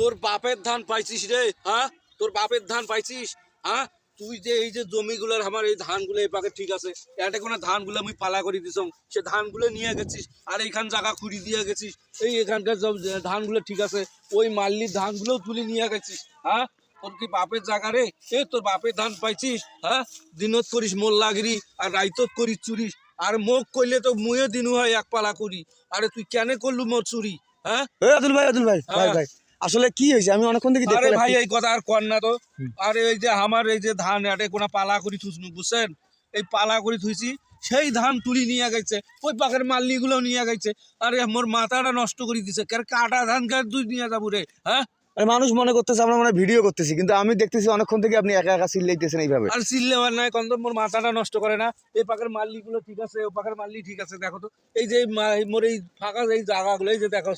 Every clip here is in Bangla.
তোর বাপের ধান পাইছিস রে হ্যাঁ? তোর বাপের ধান পাইছিস হ্যাঁ? তুই যে এই যে জমিগুলোর আমার এই ধানগুলো এই পাকে ঠিক আছে এটা কোনো ধানগুলো আমি পালা করে দিছ সে ধানগুলো নিয়ে গেছিস আর এইখান জায়গা খুঁড়ি দিয়ে গেছিস এই এখানকার সব ধানগুলো ঠিক আছে ওই মাল্লির ধানগুলো তুলে নিয়ে গেছিস হ্যাঁ? তোর কি বাপের জায়গা রে? এ তোর বাপের ধান পাইছিস হ্যাঁ? দিনত করিস মোল্লাগিরি আর রাইতত করিস চুরিস আর মুখ করলে তো মুয়ে দিনু হয় এক পালা করি আরে তুই কেন করলু মোর চুরি হ্যাঁ? এই আদুল ভাই আদুল ভাই ভাই হ্যাঁ। ভাই। আসলে কি হয়েছে? আমি অনেকক্ষণ থেকে আরে ভাই এই কথা আর কর না তো। আরে এই যে আমার এই যে ধান এটা কোনো পালা করি থুসনু বুঝছেন? এই পালা করি থুইছি সেই ধান তুলি নিয়ে গেছে ওই পাখের মাল্লি গুলো নিয়ে গেছে। আরে মোর মাথাটা নষ্ট করে দিছে কার কাটা ধান কার তুই নিয়ে যাব রে হ্যাঁ? আরে মানুষ মনে করতেছে আমরা মানে ভিডিও করতেছি কিন্তু আমি দেখতেছি অনেকক্ষণ থেকে আপনি একা একা চিল্লাইতেছেন এইভাবে। আর সিললেবার নাই কত মোর মাথাটা নষ্ট করে না। এই পাখের মাল্লি গুলো ঠিক আছে ও পাখের মাল্লি ঠিক আছে দেখো তো। এই যে মোর এই ফাঁকা এই জায়গাগুলো এই যে দেখো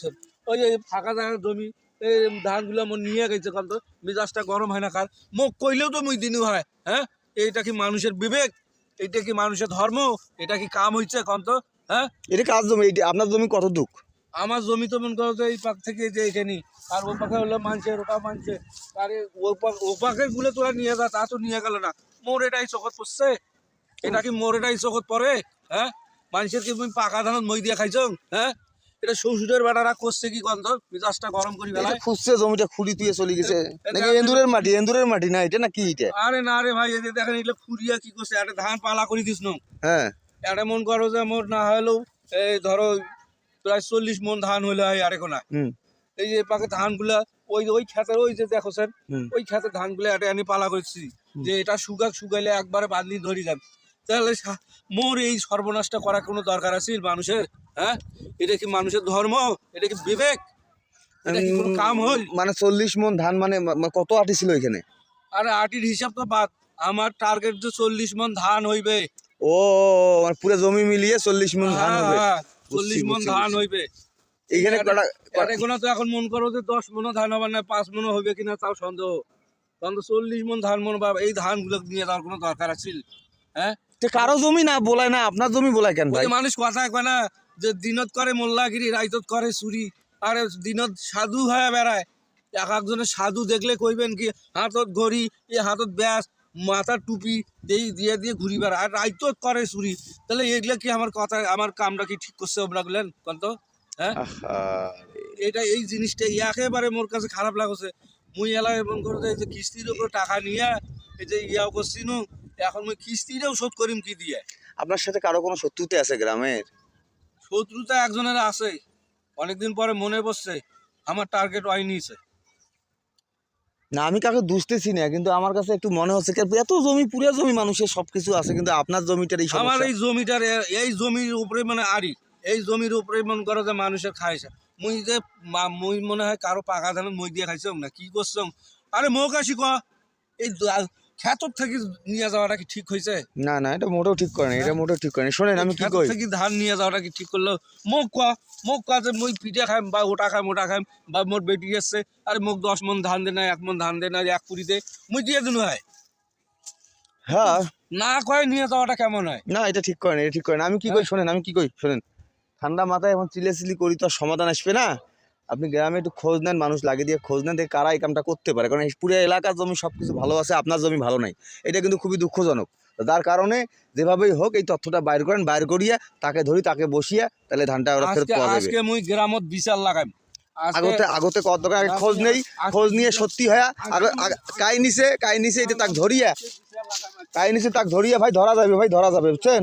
ওই যে ফাঁকা জায়গার জমি এই ধানগুলো মোর নিয়ে গেছে কত মেজাজটা গরম হয় না কার মুখ কইলেও তো মুই দিনু হয় হ্যাঁ? এইটা কি মানুষের বিবেক? এইটা কি মানুষের ধর্ম? এটা কি কাম হইছে কন্ত হ্যাঁ? এটা কাজ জমি? এইটা আপনার জমি কত দুঃখ আমার জমি তো মনে করো এই পাক থেকে যে এখানে। আর ও পাখে হলো মানছে ওটা মানছে। আরে ও পাক ও পাখে গুলো তোরা নিয়ে যা তা তো নিয়ে গেল না। মোর এটাই চোখত পড়ছে। এটা কি মোর এটাই চোখত পড়ে হ্যাঁ? মানুষের কি পাকা ধানত মই দিয়ে খাইছ হ্যাঁ? এটা শ্বশুরের বেটারা করছে কি গন্ধ মিজাজটা গরম করি এটা খুঁজছে জমিটা খুঁড়ি তুই চলে গেছে। নাকি এন্দুরের মাটি এন্দুরের মাটি না এটা না কি এটা? আরে না রে ভাই দেখেন এগুলো ফুরিয়া কি করছে? একটা ধান পালা করে দিস না। হ্যাঁ। এটা মন করো যে মোর না হলেও এই ধরো প্রায় চল্লিশ মন ধান হলে হয় আরেকো না এই যে পাকে ধানগুলা ওই ওই খেতের ওই যে দেখো স্যার। ওই খেতের ধানগুলো এটা আমি পালা করছি। যে এটা শুকা শুকাইলে একবারে বাদলি ধরি যান তাহলে মোর এই সর্বনাশটা করা কোনো দরকার আছে মানুষের? হ্যাঁ? এটা কি মানুষের ধর্ম? এটা কি বিবেক? এটা কি কোনো কাম হল? মানে চল্লিশ মন ধান মানে কত আটি ছিল এখানে? আরে আটির হিসাব তো বাদ। আমার টার্গেট যে চল্লিশ মন ধান হইবে। ও মানে পুরো জমি মিলিয়ে চল্লিশ মন ধান হবে। হ্যাঁ, চল্লিশ মন ধান হইবে। এইখানে কটা তো এখন মন করো যে দশ মনও ধান হবে না পাঁচ মনও হবে কিনা তাও সন্দেহ। তখন তো চল্লিশ মন ধান মন বা এই ধানগুলো নিয়ে যাওয়ার কোনো দরকার আছিল হ্যাঁ? তো কারও জমি না বলায় না আপনার জমি বলায় কেন ভাই? মানুষ কথা কয় না যে দিনত করে মোল্লাগিরি রাইতত করে চুরি আরে দিনত সাধু হয়ে বেড়ায়। এক একজনের সাধু দেখলে কইবেন কি হাতত ঘড়ি এ হাতত ব্যাস মাথার টুপি এই দিয়ে দিয়ে ঘুরি বেড়ায়। আর রাইতত করে চুরি তাহলে এগুলো কি আমার কথা আমার কামটা কি ঠিক করছে ওরা গুলেন কন্ত? হ্যাঁ? এটা এই জিনিসটা একেবারে মোর কাছে খারাপ লাগছে। মুই এলাকা এমন করে যে এই যে কিস্তির উপর টাকা নিয়ে এই যে ইয়াও করছি নু এখন মুই কিস্তিটাও শোধ করিম কি দিয়ে? আপনার সাথে কারও কোনো শত্রুতে আছে গ্রামের? শত্রুতা একজনের আছে। অনেকদিন পরে মনে পড়ছে আমার টার্গেট ওয়াই নিয়েছে। না আমি কাকে দুষতেছি না কিন্তু আমার কাছে একটু মনে হচ্ছে এত জমি পুরো জমি মানুষের সবকিছু আছে কিন্তু আপনার জমিটার এই আমার এই জমিটার এই জমির উপরে মানে আড়ি এই জমির উপরে মনে করো যে মানুষের খাইছে। মুই যে মুই মনে হয় কারও পাকা ধান মই দিয়ে খাইছম না কি করছম আরে মোক আসি ক। এই খ্যাতর থেকে নিয়ে যাওয়াটা কি ঠিক হয়েছে? না না এটা মোটেও ঠিক করেন এটা মোটেও ঠিক করেন। শোনেন আমি কি কই? থেকে ধান নিয়ে যাওয়াটা কি ঠিক করল? মোক কোয়া মোক কোয়া যে মই পিঠে খাইম বা ওটা খাইম ওটা খাইম বা মোর বেটি আসছে আরে মোক দশ মন ধান দে না এক মন ধান দে না এক পুরিতে মুই দিয়ে দিন হয়। হ্যাঁ। না কয়ে নিয়ে যাওয়াটা কেমন হয়? না এটা ঠিক করেন এটা ঠিক করেন। আমি কি কই? শোনেন আমি কি কই? শোনেন ঠান্ডা মাথায় এখন চিলে চিলি করি তো সমাধান আসবে না? আপনি গ্রামে একটু খোঁজ নেন মানুষ লাগিয়ে দিয়ে খোঁজ নেন কারা এই কামটা করতে পারে। কারণ এই পুরো এলাকার জমি সব কিছু ভালো আছে আপনার জমি ভালো নাই। এটা কিন্তু খুবই দুঃখজনক। তার কারণে যেভাবেই হোক এই তথ্যটা বাইর করেন বাইর করিয়া তাকে ধরি তাকে বসিয়ে তাহলে ধানটা ওরা ফেরত পাওয়া যাবে। আজকে মুই গ্রামত বিচার লাগাইম। আগতে আগতে কত দোকান আগে খোঁজ নেই। খোঁজ নিয়ে সত্যি হয়। কাই নিছে? কাই নিছে? এটা তাক ধরিয়া। কাই নিছে তাক ধরিয়া? ভাই ধরা যাবে ভাই ধরা যাবে বুঝছেন।